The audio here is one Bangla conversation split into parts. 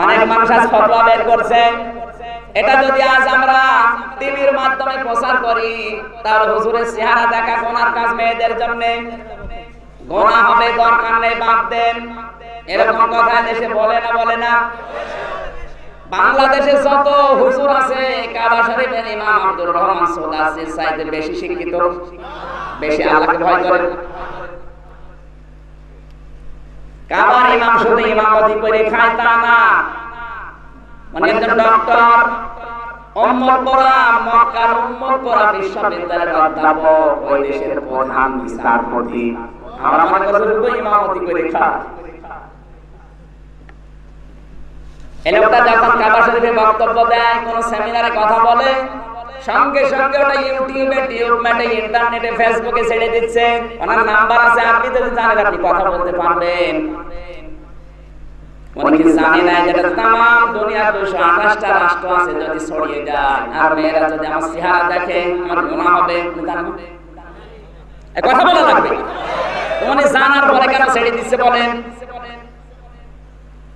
অনেক মানুষ আজ ফতোয়া বের করছে। এটা যদি আজ আমরা টিভির মাধ্যমে প্রচার করি তাহলে হুজুরের চেহারা দেখা কোনার কাজ মেয়েদের জন্য। গোনা হবে, দরকার নেই, বাদ দেন। এরকম কথা দেশে বলে না বলে না। বাংলাদেশে যত হুজুর আছে, কাবা শরীফের ইমাম আব্দুর রহমান সোদাসির সাইদের বেশি শিক্ষিত, বেশি আল্লাহকে ভয় করেন কাবার ইমাম শুধু ইমামতি করে খায় তা না। মানে একজন ডক্টর পড়া মক্কার পড়া বিশ্ববিদ্যালয়ের অধ্যাপক, ওই দেশের প্রধান, বিচারপতি। আমরা মনে করি শুধু ইমামতি করে খায়। যখন কাবা শরীফে বক্তব্য দেয়, কোন সেমিনারে কথা বলে সঙ্গে সঙ্গে ওটা ইউটিউবে টিউবমেটে ইন্টারনেটে, ফেসবুকে ছেড়ে দিচ্ছে। ওনার নাম্বার আছে, আপনি যদি জানেন, আপনি কথা বলতে পারবেন। জানার পরে কেন ছেড়ে দিচ্ছে বলেন?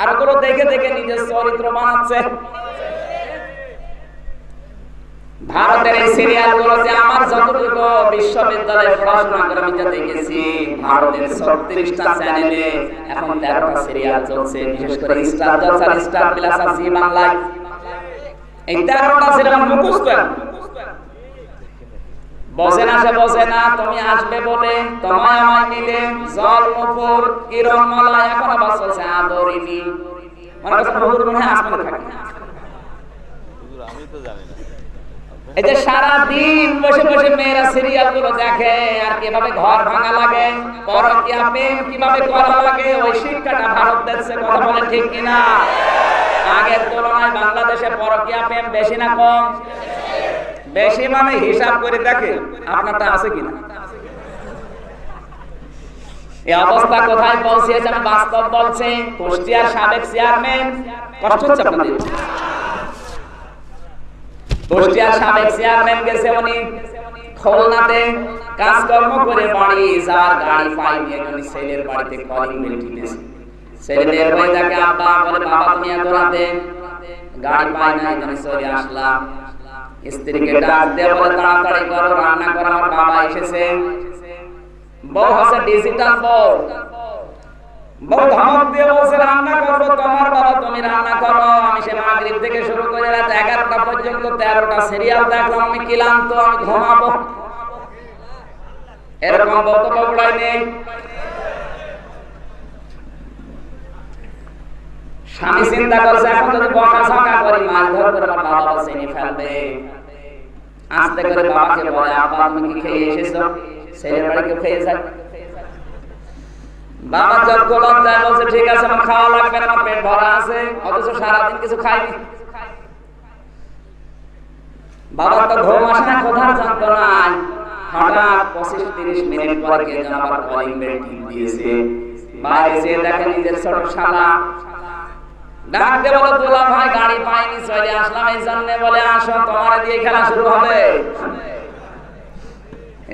আর ওগুলো দেখে দেখে নিজের চরিত্র বানাচ্ছে ভারতের এই সিরিয়ালগুলো যে আমার যতটুকু বিশ্ববিদ্যালয়ে পড়াশোনা করে আমি যা দেখেছি, ভারতের ছত্রিশটা চ্যানেলে এখন তেরোটা সিরিয়াল চলছে, বিশেষ করে স্টার জলসা স্টার প্লাস আর জি বাংলায় এই তেরোটা সিরিয়াল মুখস্থ। বসে না সে বসে না তুমি আসবে বলে তোমায় আমায় নিলে জল মুকুর কিরণ মালা এখন আদরিনি মনে করছে হুজুর মনে আসমানে থাকে? আমি তো জানি না। এই যে সারা দিন বসে বসে মেয়েরা সিরিয়ালগুলো দেখে আর কীভাবে ঘর ভাঙা লাগে পরকিয়া প্রেম কীভাবে করা লাগে ওই শিক্ষাটা ভারত দেশে কথা বলে ঠিক কিনা? আগের তুলনায় বাংলাদেশে পরকিয়া প্রেম বেশি না কম। বেশি মানে হিসাব করে দেখে আপনারটা আছে কিনা। কাজকর্ম বাড়িতে বাবা তুমি এত রাতে গাড়ি পাই না স্ত্রীকে ডাক দিয়ে বলে, তাড়াতাড়ি করো, রান্না করো, আমার বাবা এসেছে। বউ হচ্ছে ডিজিটাল বউ। বউ ধমক দিয়ে বলছে, রান্না করব, তোমার বাবা তুমি রান্না করো। আমি সে মাগরিব থেকে শুরু করে রাত এগারোটা পর্যন্ত তেরোটা সিরিয়াল দেখলাম, আমি ক্লান্ত, আমি ঘুমাবো। এরকম বক্তব্য নেই। স্বামী চিন্তা করছে এখন যদি বকা ঝকা করি মাছ ধর করে আমার বাবা চিনি ফেলবে। আস্তে করে বাবাকে বলে আব্বা তুমি কি খেয়ে এসেছ? ছেলের বাড়ি কেউ খেয়ে যায়? বাবা যজ্ঞ লজ্জায় বলছে ঠিক আছে আমার খাওয়া লাগবে না আমার পেট ভরা আছে অথচ সারাদিন কিছু খাইনি। বাবার তো ঘুম আসে না কোথার যন্ত্রণায় হঠাৎ পঁচিশ তিরিশ মিনিট পরে কে যেন আবার কলিং বেল দিয়েছে। বাইরে যেয়ে দেখে নিজের ছোট শালা ডাকতে বলো দুলা ভাই, গাড়ি পাইনি, চলে আসলাম। এই জন্য বলে, আসো, তোমার দিয়ে খেলা শুরু হবে।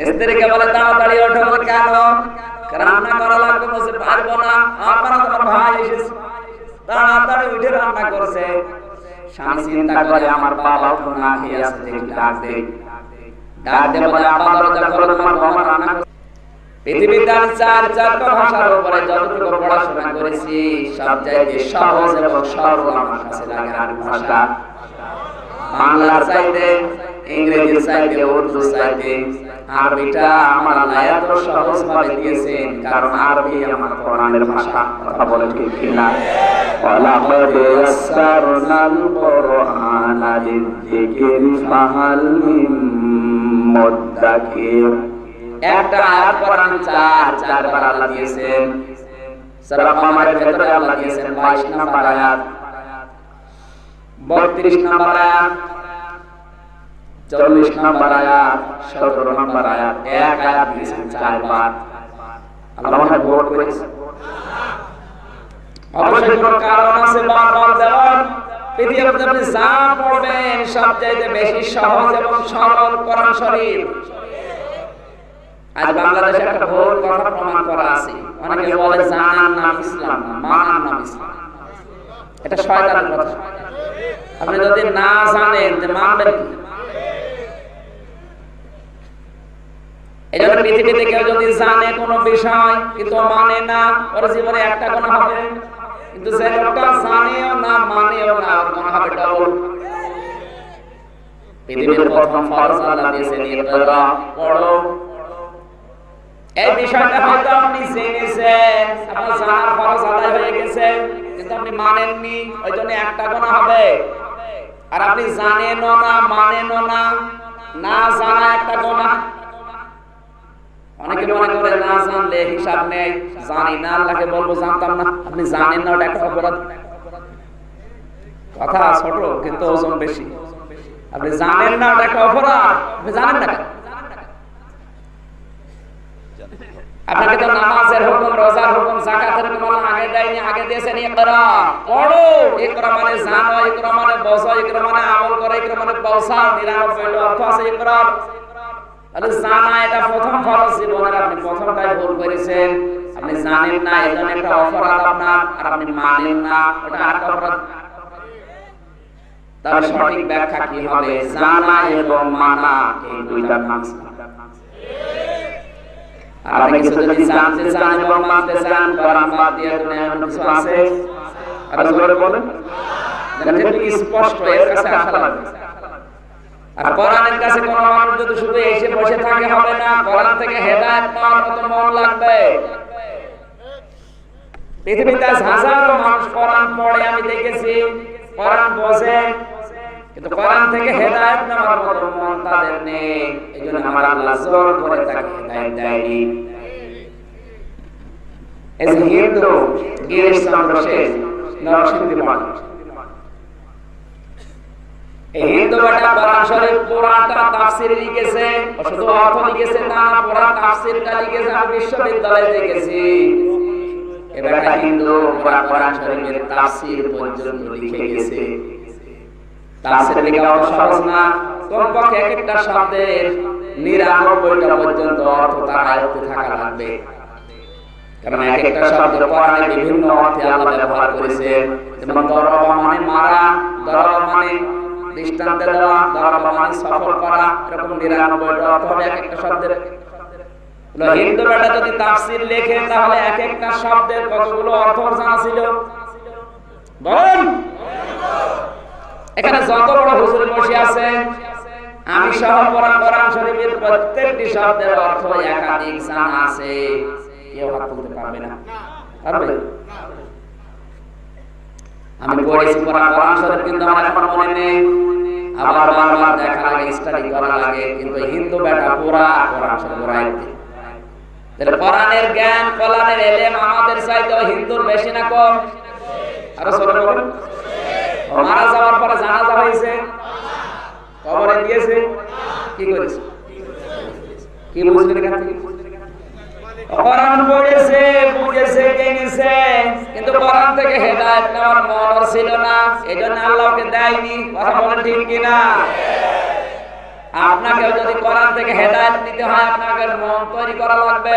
স্ত্রীকে বলে, তাড়াতাড়ি ওঠো কেন? রান্না করা লাগবে বসে পারব না। আপনারা তোমার ভাই এসেছে। তাড়াতাড়ি উঠে রান্না করছে। স্বামী চিন্তা করে, আমার বাবা তো না খেয়ে দেখি ডাক দে ডাক দে বলে, আব্বা, দরজা খোলো, তোমার বাবা রান্না পৃথিবীতে আমি চার চারটা ভাষার উপরে যতটুকু পড়াশোনা করেছি সব জায়গায় সহজ এবং সরল আমার কাছে লাগে আর ভাষা বাংলার চাইতে ইংরেজির চাইতে উর্দু চাইতে আরবিটা আমার আল্লাহ এত সহজ ভাবে দিয়েছেন কারণ আরবি আমার কোরআনের ভাষা কথা বলে ঠিক কিনা ولقد يسرنا القرآن للذكر فهل من مدكر একটা আয়াত কোরআন চার চারবার আল্লাহ দিয়েছেন। সূরা কামারের ভেতরে আল্লাহ দিয়েছেন 22 নাম্বার আয়াত। বত্রিশ নম্বর আয়াত। চল্লিশ নম্বর আয়াত সতেরো নম্বর আয়াত। এক আয়াত দিয়েছেন চারবার। আল্লাহ মনে ভোট করেছে। অবশ্যই কোনো কারণ আছে বারবার দেওয়ার। পৃথিবীতে আপনি যা পড়বেন সবচাইতে বেশি সহজ এবং সরল কোরআন শরীফ। আজ বাংলাদেশে একটা ভুল কথা প্রমাণ করা আছে। অনেকে বলে জানার নাম ইসলাম মানার নাম ইসলাম। এটা শয়তানের কথা। আপনি যদি না জানেন, যে মানবেন কি? এই জন্য পৃথিবীতে কেউ যদি জানে কোনো বিষয়, কিন্তু মানে না, ওর জীবনে একটা কোনো হবে। কিন্তু যে লোকটা জানেও না, মানেও না, ওর কোনো হবে ডবল পৃথিবীর প্রথম ফরজ আল্লাহ দিয়েছেন পড়ো। এই বিষয়টা হয়তো আপনি জেনেছেন, আপনার জানার আদায় হয়ে গেছে, কিন্তু আপনি মানেননি ওই জন্য একটা গোনা হবে। আর আপনি জানেনও না, মানেনও না না জানা একটা গোনা। অনেকে মনে করে না জানলে হিসাব নেই, জানি না, আল্লাহকে বলব জানতাম না। আপনি জানেন না, ওটা একটা অপরাধ। কথা ছোট, কিন্তু ওজন বেশি। আপনি জানেন না, ওটা একটা অপরাধ। আপনি জানেন না কেন? আপনাকে তো নামাজের হুকুম, রোজার হুকুম যাকাতের হুকুম আল্লাহ আগে দেয়নি, আগে দিয়েছেন ইকরা। পড়ো। ইকরা মানে জানো, ইকরা মানে বসো ইকরা মানে আমল করো, ইকরা মানে পৌঁছাও। 99 টা অর্থ আছে ইকরা। তাহলে জানা, এটা প্রথম ফরজ জীবনের, আপনি প্রথমটাই ভুল করেছেন। আপনি জানেন না এজন্য একটা অপরাধ আপনার, আর আপনি মানেন না, ওটা অপরাধ। সঠিক ব্যাখ্যা কি হবে? জানা এবং মানা, এই দুইটা নাম আর আপনি কিছু যদি জানতে চান এবং মানতে চান কোরআন বাদ দিয়ে অন্য কিছু আছে? আরও জোরে বলেন। যেটা একটু স্পষ্ট এর কাছে আসা লাগবে আর কোরআনের কাছে কোন মানুষ যদি শুধু এসে বসে থাকে হবে না। কোরআন থেকে হেদায়েত পাওয়ার মতো মন লাগবে। পৃথিবীতে হাজারো মানুষ কোরআন পড়ে আমি দেখেছি। কোরআন বোঝে কিন্তু কোরআন থেকে হেদায়েত নেওয়ার মতো মন তাদের নেই। এই জন্য আমার আল্লাহ জোর করে তাকে হেদায়েত দেয়নি। যে হিন্দু, গিরিশ চন্দ্র শেষ নরসিংদী এই হিন্দু বেটা কোরআন পর্যন্ত লিখে গেছে। তাফসীর লেখা অত সহজ না কমপক্ষে এক একটা শব্দের নিরানব্বইটা পর্যন্ত অর্থ তার আয়ত্তে থাকা লাগবে। কারণ এক একটা শব্দ কোরআনে বিভিন্ন অর্থে আল্লাহ ব্যবহার করেছে যেমন দরবা মানে মারা দরবা মানে দৃষ্টান্তে দেওয়া দরবা মানে সফল করা এরকম নিরানব্বইটা অর্থ হবে এক একটা শব্দের হিন্দু বেটা যদি তাফসীর লেখে তাহলে এক একটা শব্দের কতগুলো অর্থ জানা ছিল? বলেন। এখানে যত বড় হুজুর বসে আছেন, আমি সহ কোরআন শরীফের প্রত্যেকটি শব্দের অর্থ একাধিক জানা আছে। কেউ হাত তুলতে পারবে না। পারবে? আমি পড়েছি শরীফ, কিন্তু আমার এখন মনে নেই। আবার বারবার দেখা লাগে স্টাডি করা লাগে, কিন্তু হিন্দু বেটা পুরা কোরআন শরীফ তাহলে কোরআনের জ্ঞান, কোরআনের এলেম আমাদের চাইতে হিন্দুর বেশি না কম? আরও সরে বলুন। মারা যাওয়ার পরে জানাজা হয়েছে? কবরে দিয়েছে? কি করেছে? কি বুঝলেন এখান থেকে? কিন্তু থেকে মন ছিল না। কিনা? আপনাকে যদি কোরআন থেকে হেদায়েত নিতে হয়, আপনাকে মন তৈরি করা লাগবে।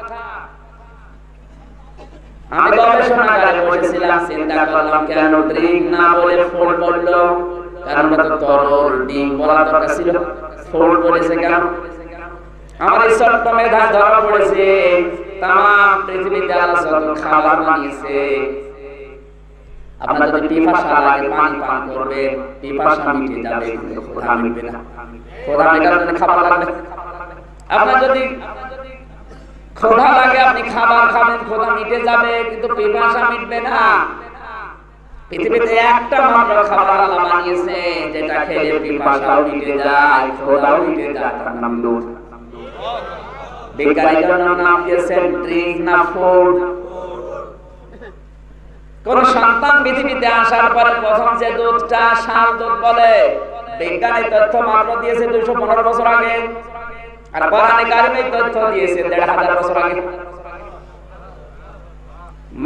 আমি গবেষণাগারে বসেছিলাম চিন্তা করলাম কেন ড্রিঙ্ক না বলে ফুড বলল কারণ তো তরল ড্রিঙ্ক বলা দরকার ছিল। ফুড বলেছে কেন? আমার ছোট্ট মেধা ধরা পড়েছে তাম পৃথিবীতে আল্লাহ খাবার বানিয়েছে আপনার যদি পিপাসা লাগে পানি পান করবে পিপাসা মিটে যাবে ক্ষুধা মিটবে না। ক্ষুধা মেটার জন্য খাবার লাগবে। আপনার যদি ক্ষুধা লাগে আপনি খাবার খাবেন ক্ষুধা মিটে যাবে, কিন্তু পিপাসা মিটবে না। পৃথিবীতে একটা মাত্র খাবার আল্লাহ বানিয়েছে, যেটা মিটে যায় মিটে যায়, তার নাম নাম দিয়েছেন ড্রিঙ্ক না ফুড। কোন সন্তান পৃথিবীতে আসার পরে প্রথম যে দুধটা, শাল দুধ বলে বিজ্ঞানী তথ্য মাত্র দিয়েছে দুইশো পনেরো বছর আগে। আর কোরআনে কারিমে তথ্য দিয়েছে, দেড় হাজার বছর আগে।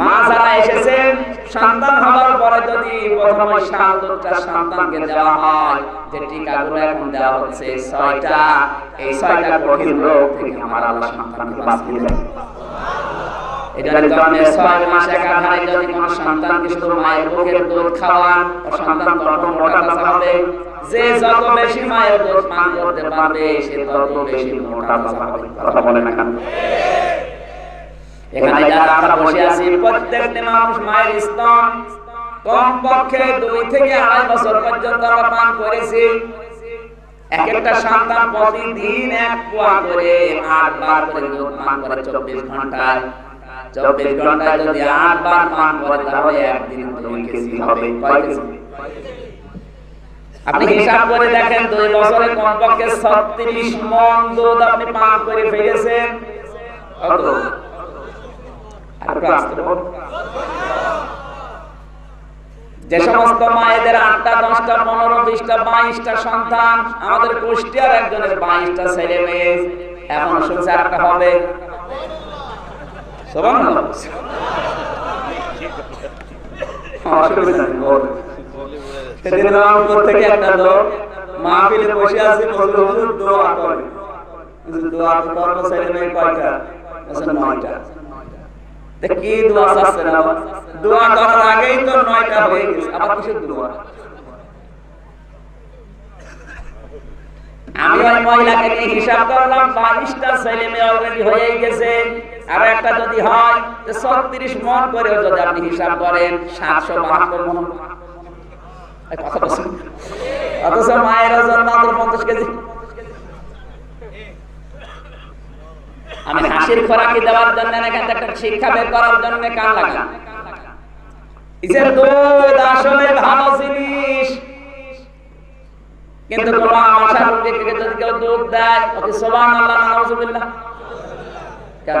মা যারা এসেছেন সন্তান হওয়ার পরে যদি প্রথম ওই শাল সন্তানকে দেওয়া হয়, যে টিকাগুলো এখন দেওয়া হচ্ছে ছয়টা, এই ছয়টা কঠিন রোগ থেকে আমার আল্লাহ সন্তানকে বাঁচিয়ে দেয় এটা জন্মের ছয় মাস একাধারে যদি কোনো সন্তানকে শুধু মায়ের বুকের দুধ খাওয়ান সন্তান তত মোটা হবে? যে যত বেশি মায়ের দুধ পান করতে পারবে সে তত বেশি মোটা তাজা হবে। কথা বলে না কেন? এখানে যারা আমরা বসে আছি প্রত্যেকটি মানুষ মায়ের স্তন কমপক্ষে দুই থেকে আড়াই বছর পর্যন্ত আমরা পান করেছি। এক একটা সন্তান প্রতিদিন এক পোয়া করে আট বার করে দুধ পান করে চব্বিশ ঘন্টায়। চব্বিশ ঘন্টায় যদি আট বার পান করে তাহলে একদিন দুই কেজি হবে। কয় কেজি? আপনি হিসাব করে দেখেন দুই বছরে কমপক্ষে ছত্রিশ মন দুধ আপনি পান করে ফেলেছেন। যে সমস্ত মায়েদের আটটা দশটা পনেরো বিশটা বাইশটা সন্তান আমাদের কুষ্টিয়ার একজনের বাইশটা ছেলে মেয়ে এখন শুনছে একটা হবে। অসুবিধা। সেদিন থেকে একটা লোক মাহফিলে বসে আছে, বলল, হুজুর, দোয়া হুজুর দোয়া তো ছেলে মেয়ে কয়টা? নয়টা। তা কি দোয়া চাচ্ছেন আবার দোয়া করার আগেই তো নয়টা হয়ে গেছে, আবার কিসের দোয়া? আমি ওই মহিলাকে নিয়ে হিসাব করলাম, বাইশটা ছেলে মেয়ে অলরেডি হয়ে গেছে। আর একটা যদি হয় ছত্রিশ মন করে যদি আপনি হিসাব করেন, সাতশো বাহাত্তর মন। অথচ মায়ের পঞ্চাশ কেজি। আমি হাসির খোরাকি দেওয়ার জন্য না, একটা শিক্ষা বের করার জন্য কান লাগান। ইসের দুধ আসলে ভালো জিনিস। কিন্তু কোন আশা রোগীকে যদি কেউ দুধ দেয় ওকে সোবান আল্লাহ নাউজুবিল্লাহ। কেন?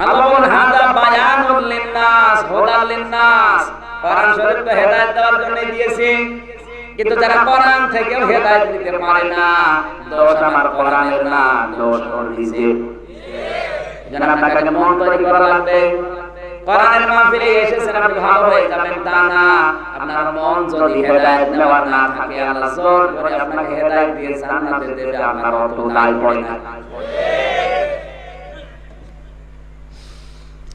আল্লাহ বলেন হাদা বায়ানুল লিন্নাস হুদাল লিন্নাস কোরআন শরীফ তো হেদায়েত দেওয়ার জন্য দিয়েছি কিন্তু যারা কোরআন থেকেও হেদায়েত দিতে পারে না দোষ আমার কোরআনের না দোষ ওর নিজের যেন আপনাকে মন তৈরি করা লাগবে কোরআনের মাহফিলে এসেছেন আপনি ভালো হয়ে যাবেন তা না আপনার মন যদি হেদায়েত নেওয়ার না থাকে আল্লাহ জোর করে আপনাকে হেদায়েত দিয়ে জান্নাতে দেবে আপনার অত দায় পড়ে না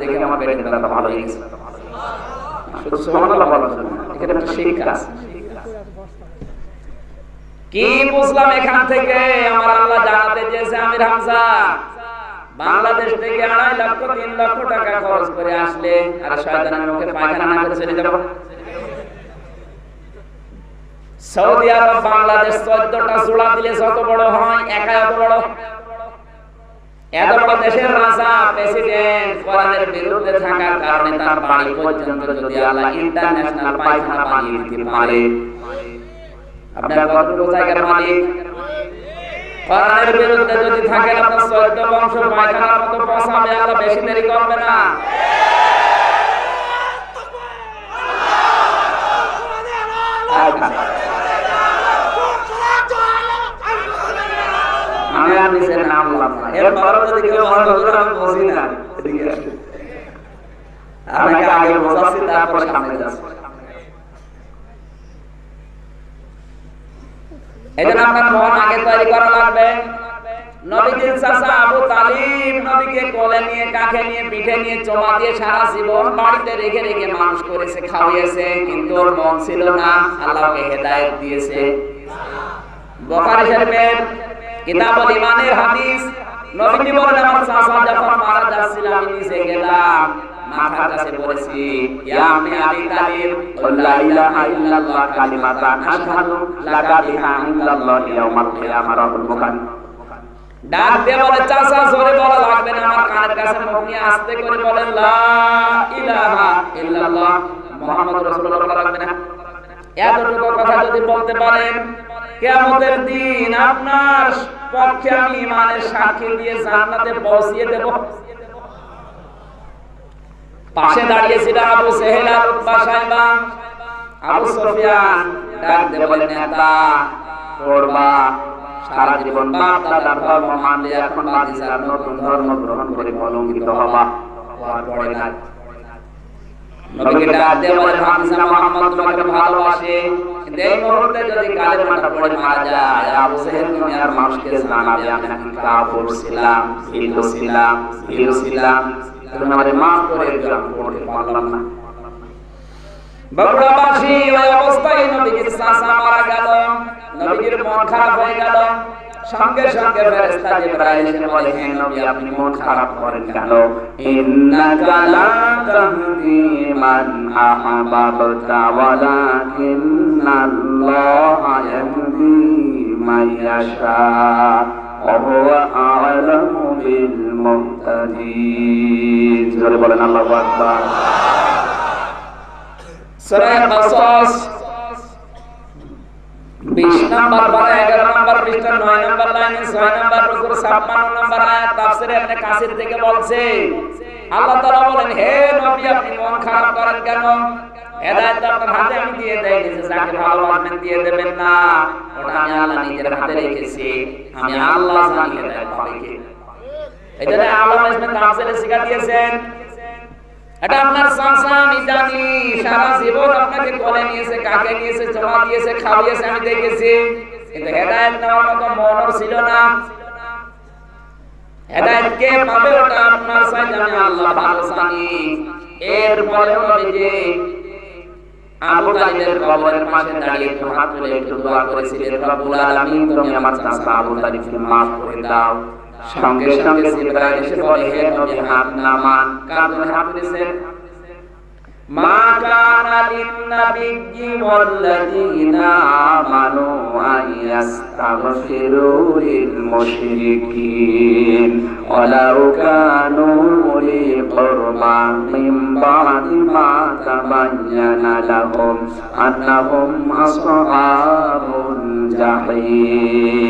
দেখে আমার পেটের ব্যথা ভালো হয়ে গেছে। সুবহানাল্লাহ বলার জন্য। এখানে একটা শিক্ষা। কি বুঝলাম এখান থেকে? আমার আল্লাহ জানাতে চেয়েছে আমির হামজা। বাংলাদেশ থেকে আড়াই লক্ষ তিন লক্ষ টাকা খরচ করে আসলে আর শয়তানের মুখে পায়খানা না করে চলে যাব। সৌদি আরব বাংলাদেশ চোদ্দটা চূড়া দিলে যত বড় হয় একা এত বড়। এত দেশের রাজা প্রেসিডেন্ট কোরআনের বিরুদ্ধে থাকার কারণে তার বাড়ি পর্যন্ত যদি আল্লাহ ইন্টারন্যাশনাল পায়খানা বানিয়ে দিতে পারে। আপনার কতটুকু জায়গার মালিক? কোরআনের বিরুদ্ধে যদি থাকেন আপনার চোদ্দ বংশ পায়খানার মতো পচাবে আল্লাহ বেশি দেরি করবে না। আমি আপনার মন আগে তৈরি করা লাগবে। নিয়ে কাঁখে নিয়ে, পিঠে দিয়ে সারা রেখে রেখে মানুষ করেছে খাওয়িয়েছে কিন্তু মন ছিল না। আল্লাহকে হেদায়েত দিয়েছে। বুখারী শরীফের কিতাবুল ইমানের হাদিস নবীজি বলেন আমার চাচা যখন মারা যাচ্ছিল আমি নিচে গেলাম মাথার কাছে বলেছি ইয়া আমি আবি তালিব লা ইলাহা ইল্লাল্লাহ কালিমাতান আশহাদু লাকা বিহা ইল্লাল্লাহ ইয়াউমাল কিয়ামাহ রাহুল বুখারী ডাক দিয়ে বলে চাচা জোরে বলা লাগবে না আমার কানের কাছে মুখ নিয়ে আস্তে করে বলেন লা ইলাহা ইল্লাল্লাহ মুহাম্মদ রাসূলুল্লাহ বলা লাগবে না এতটুকু কথা যদি বলতে পারেন, কিয়ামতের দিন আপনার পক্ষে আমি ইমানের সাক্ষী দিয়ে জান্নাতে পৌঁছিয়ে দেব। পাশে দাঁড়িয়েছিল আবু সেহেল আর সাহেবা। আবু সুফিয়ান ডাক দিয়ে নেতা, পড়বা। সারা জীবন বাপ, দাদার ধর্ম মানলে এখন বাদিসার নতুন ধর্ম গ্রহণ করে কলঙ্কিত হবা। পরে না। নবীকে ডাক দিয়ে বলে হামজা মুহাম্মদ তোমাকে ভালোবাসে। কিন্তু এই মুহূর্তে যদি কালেমাটা পড়ে মারা যায় আবু সেহেল তুমি মানুষকে জানাবে আমি নাকি কাফর ছিলাম হিন্দু ছিলাম হিরো ছিলাম। তুমি আমাদের মাফ করে দিও আমি পড়তে পারলাম না। বগুড়াবাসী ওই অবস্থায় নবীজির মারা গেল। নবীজির মন খারাপ হয়ে গেল। সঙ্গে সঙ্গে ফেরেশতা জিবরাইল এসে বলে হে নবী আপনি মন খারাপ করেন কেন ইন্নাকা লা তাহদি মান আহবাবতা ওয়ালাকিন্নাল্লাহা ইয়াহদি মান ইয়াশা وهو أعلم بالمهتدين জোরে বলেন আল্লাহু আকবার সূরা কাসাস 20 নাম্বার পারা 11 নাম্বার পৃষ্ঠা 9 নাম্বার লাইনে 6 নাম্বার রুকুর 56 নাম্বার আয়াত তাফসীরে কাসির থেকে বলছে, আল্লাহ তাআলা বলেন, হে নবী, আপনি মন খারাপ করেন কেন? হেদায়েত আপনার হাতে আমি দিয়ে দেই যাকে ভালোবাসবেন দিয়ে দেবেন না। ওটা আমি আল্লাহ নিজের হাতে রেখেছি, আমি আল্লাহ জানি হেদায়েত পাবে কে। আল্লাহ ইসমে তাফসীরে শিখা দিয়েছেন, এটা আপনার চাচা সারা জীবন আপনাকে কোলে নিয়েছে, কাকে নিয়েছে, জমা দিয়েছে খাওয়িয়েছে আমি দেখেছি। কিন্তু হেদায়েত নেওয়ার মতো মনর ছিল না। হেদায়েত কে পাবে ওটা আপনার চাইতে আমি আল্লাহ ভালো জানি। এরপরে নবীজি আবু তালিবের কবরের পাশে দাঁড়িয়ে একটু হাত তুলে একটু দোয়া করেছিলেন, রব্বুল আলামিন, তুমি আমার চাচা আবু তালিবকে মাফ করে দাও। সঙ্গে সঙ্গে জিবরাইল এসে বলে, হে নবী, হাত নামান। কার জন্য হাত তুলেছেন ما كان للنبي والذين آمنوا أن يستغفروا للمشركين ولو كانوا أولي قربى من بعد ما تبين لهم أنهم أصحاب الجحيم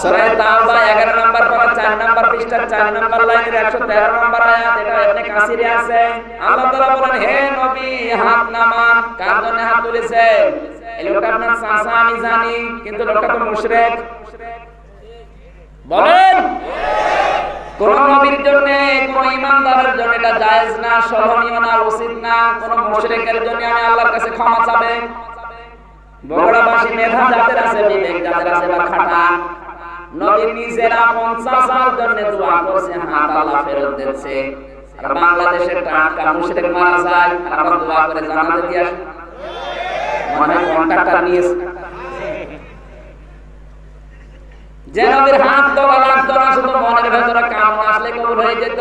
সূরা তাওবা 11 নম্বর পারা 4 নম্বর পৃষ্ঠার 4 নম্বর লাইনের 113 নম্বর আয়াত, এটা ইবনে কাসিরে আছে। আল্লাহ তাআলা বলেন, হে নবী, হাত নামান কার জন্য হাত তুলেছে। এই লোকটা আপনার চাচা, আমি জানি, কিন্তু লোকটা তো মুশরিক। বলেন, কোন নবীর জন্য, কোন ইমানদারের জন্য এটা জায়েজ না সহনীয় না, উচিত না। কোন মুশরিকের জন্য আমি আল্লাহর কাছে ক্ষমা চাবে। বগুড়াবাসী মেধা যাদের আছে, বিবেক যাদের আছে, বা খাটান নবী নিজেরা 50 সাল জন্য দোয়া করছে, হাত আল্লাহ ফেরত দিচ্ছে। আর বাংলাদেশের টাকা মুশরিক মারা যায় আর আমরা দোয়া করে জানাতে দিয়ে আসি। মনে কন্টাক্টটা নিয়েছে। যে নবীর হাত দেওয়া লাগতো না, শুধু মনের ভেতরে কামনা আসলে কবুল হয়ে যেত।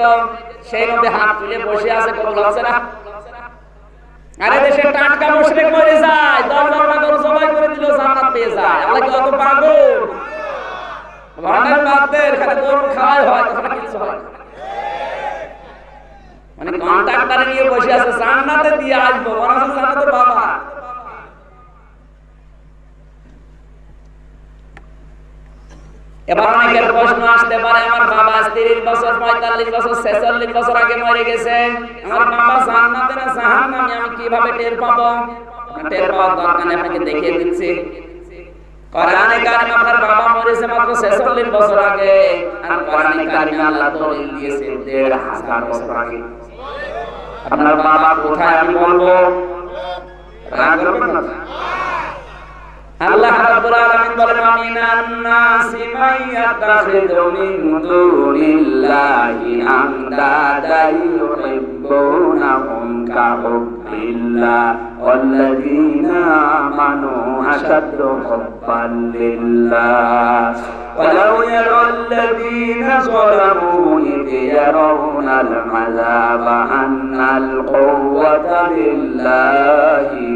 সেই নবী হাত তুলে বসে আছে, কবুল হচ্ছে না। আরে দেশে টাটকা মুশরিক মরে যায় দশ বারোটা গরু জবাই করে দিল, জান্নাত পেয়ে যায়। আল্লাহ কি অত পাগল? মানে এবার অনেকের প্রশ্ন আসতে পারে, আমার বাবা তিরিশ বছর, পঁয়তাল্লিশ বছর, ছেচল্লিশ বছর আগে মরে গেছে। আমার বাবা জান্নাতে না জাহান্নামে, আমি কীভাবে টের পাবো? টের পাওয়ার দরকার আপনাকে দেখিয়ে দিচ্ছি। কোরআনে কারিমে আপনার বাবা মরেছে মাত্র 46 বছর আগে আর কোরআনে কারিমে আল্লাহ দলিল দিয়েছে 1500 বছর আগে আপনার বাবা কোথায় আমি বলব রাগ করবেন না আল্লাহ রাব্বুল আলামিন বলেন আমিনান নাসি মাইয়াতাখিযু মিন দুনিল্লাহি আন্দাদান ইউহিব্বুনাহুম কাহুব্বিল্লাহ ওয়াল্লাযীনা আমানু আশাদ্দু হুব্বান লিল্লাহ ولو يرى الذين ظلموا إذ يرون العذاب أن القوة لله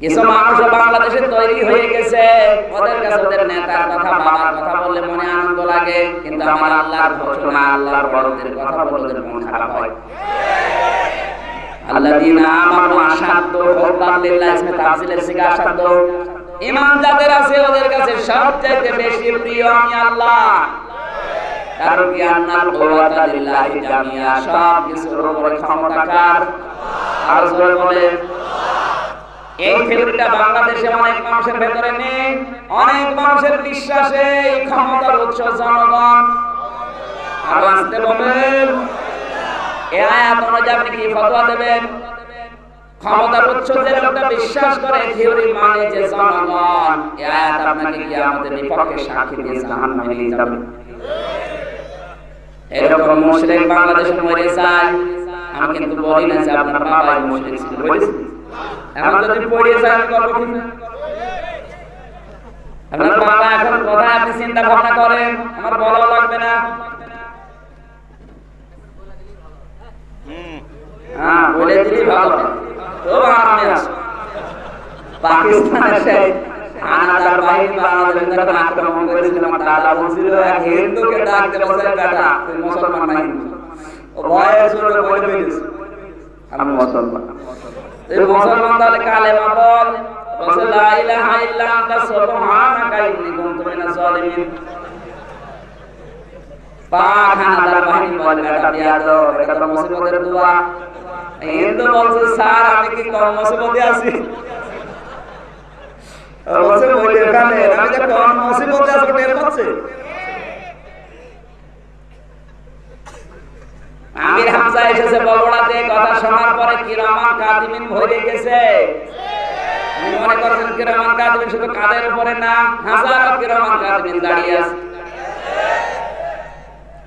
কিছু মানুষ বাংলাদেশে তৈরি হয়ে গেছে, ওদের কাছে ওদের নেতার কথা, বাবার কথা বললে মনে আনন্দ লাগে, কিন্তু আমার আল্লাহর ঘোষণা আল্লাহর বড়দের কথা ওদের মন খারাপ হয়। আল্লাযীনা আমানু আশাদ্দু হুব্বান লিল্লাহ, ইসমে তাফসীলের সিগা আশাদ্দু। ঈমান যাদের আছে, ওদের কাছে সবচেয়ে বেশি প্রিয় আমি আল্লাহ। কারণ কি? আন্নাল কুওয়াতা লিল্লাহি জামিয়া সব কিছুর উপরে ক্ষমতা কার? আর জোরে বলে এই থিওরিটা বাংলাদেশে অনেক মানুষের ভেতরে নেই, অনেক মানুষের বিশ্বাসে এই ক্ষমতার উৎস জনগণ। আরও আসতে বলেন। এ আয়াত অনুযায়ী আপনি কি ফতোয়া দেবেন? ক্ষমতার উৎস যে লোকটা বিশ্বাস করে থিওরি মানে যে জনগণ। আয়াত আপনাকে কি আমাদের বিপক্ষে সাক্ষী দিয়ে জাহান্নামে নিয়ে যাবে। এরকম মুশরিক বাংলাদেশে মরে যায়। আমি কিন্তু বলি না যে আপনার বাবা মুশরিক ছিল বলেছি এখন যদি পড়িয়ে যায় আমি কি আপনার বাবা এখন কোথায়? আপনি চিন্তা ভাবনা করেন। আমার বলা লাগবে না। হ্যাঁ বলে দিলি ভালো। তো আরামে আছো পাকিস্তানের সেই হানাদার বাহিনী বাংলাদেশ যখন আক্রমণ করেছিল। আমার দাদা বলছিল এক হিন্দুকে ডাকতে বলছে বেটা তুই মুসলমান না হিন্দু? ও ভয়ে সুরে বলে ফেলেছে আমি মুসলমান। তুই মুসলমান তাহলে কালেমা বল। বলছে লা ইলাহা ইল্লা আনতা সুবহানাকা ইন্নী কুনতু মিনাজ জালিমিন আমি কি আমির হামজা এসেছে বগুড়াতে, কথা শোনার পরে কিরামান কাদিমিন ভরে গেছে। মনে করছেন, কিরামান কাদিমিন শুধু কাদের উপরে না, হাজারো কিরামান কাদিমিন দাঁড়িয়ে আছে।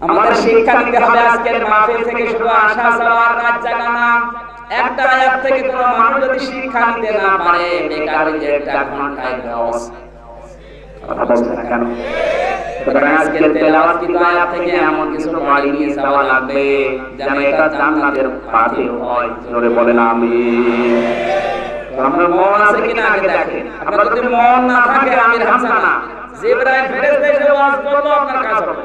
আমাদের শিক্ষা নিতে হবে আজকের মাহফিল থেকে শুধু আশা যাওয়ার রাত জাগা না। একটা আয়াত থেকে কোনো মানুষ যদি শিক্ষা নিতে না পারে বেকার যে একটা ঘন্টায় দেখেন। আপনার যদি মন না থাকে আমির হাসানা জিবরাইল ফেরেশতা এসে ওয়াজ করল আপনার কাজ হবে।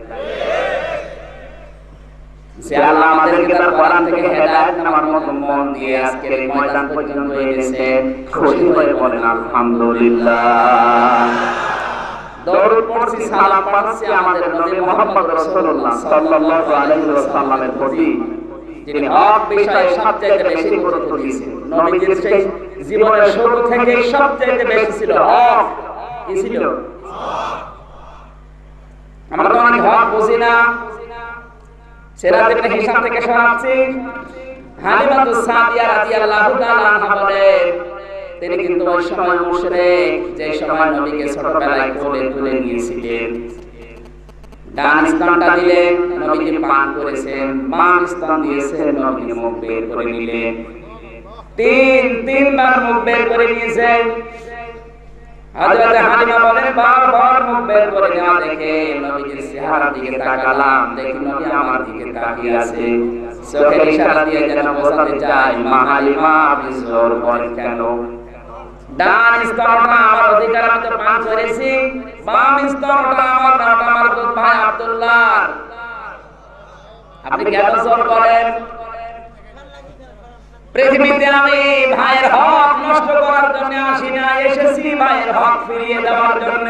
সে আল্লাহ আমাদেরকে তার কোরআন থেকে হেদায়েত নেওয়ার মতো মন দিয়ে আজকের এই ময়দান পর্যন্ত এনেছেন খুশি হয়ে বলেন আলহামদুলিল্লাহ। দরুদ পড়ছি সালাম পাচ্ছি আমাদের নবী মুহাম্মদ রাসূলুল্লাহ সাল্লাল্লাহু আলাইহি ওয়াসাল্লামের প্রতি যিনি হক বিষয়ে সবচেয়ে বেশি গুরুত্ব দিয়েছেন। নবীজির সেই জীবনের শুরু থেকে সবচেয়ে বেশি ছিল হক। কি ছিল? আমরা অনেক হক বুঝি না। সেরাত ইবনে হিশাম থেকে শোনাচ্ছি হালিমাতুস সাদিয়া রাদিয়াল্লাহু তাআলা আনহা বলেন তিনি কিন্তু ওই সময় মুশরিক যে সময় নবীকে ছোটবেলায় কোলে তুলে নিয়েছিলেন। ডান স্তনটা দিলেন নবীজি পান করেছেন বাম স্তন দিয়েছেন নবীজি মুখ বের করে নিলেন। তিন তিনবার মুখ বের করে নিয়েছেন। হযরত হালিমা বলেন, বারবার মুখ বের করে নেওয়া দেখে নবীজির চেহারার দিকে তাকালাম, দেখি নবী আমার দিকে তাকিয়ে আছে। চোখের ইশারা দিয়ে যেন বোঝাতে চাই মা হালিমা আপনি জোর করেন কেন? ডান স্তরটা আমার অধিকার আমি পান করেছি, বাম স্তরটা আমার না আমার ভাই আব্দুল্লাহ। আপনি কেন জোর করেন? পৃথিবীতে আমি ভাইয়ের হক নষ্ট করার জন্য আসি না, এসেছি ভাইয়ের হক ফিরিয়ে দেওয়ার জন্য।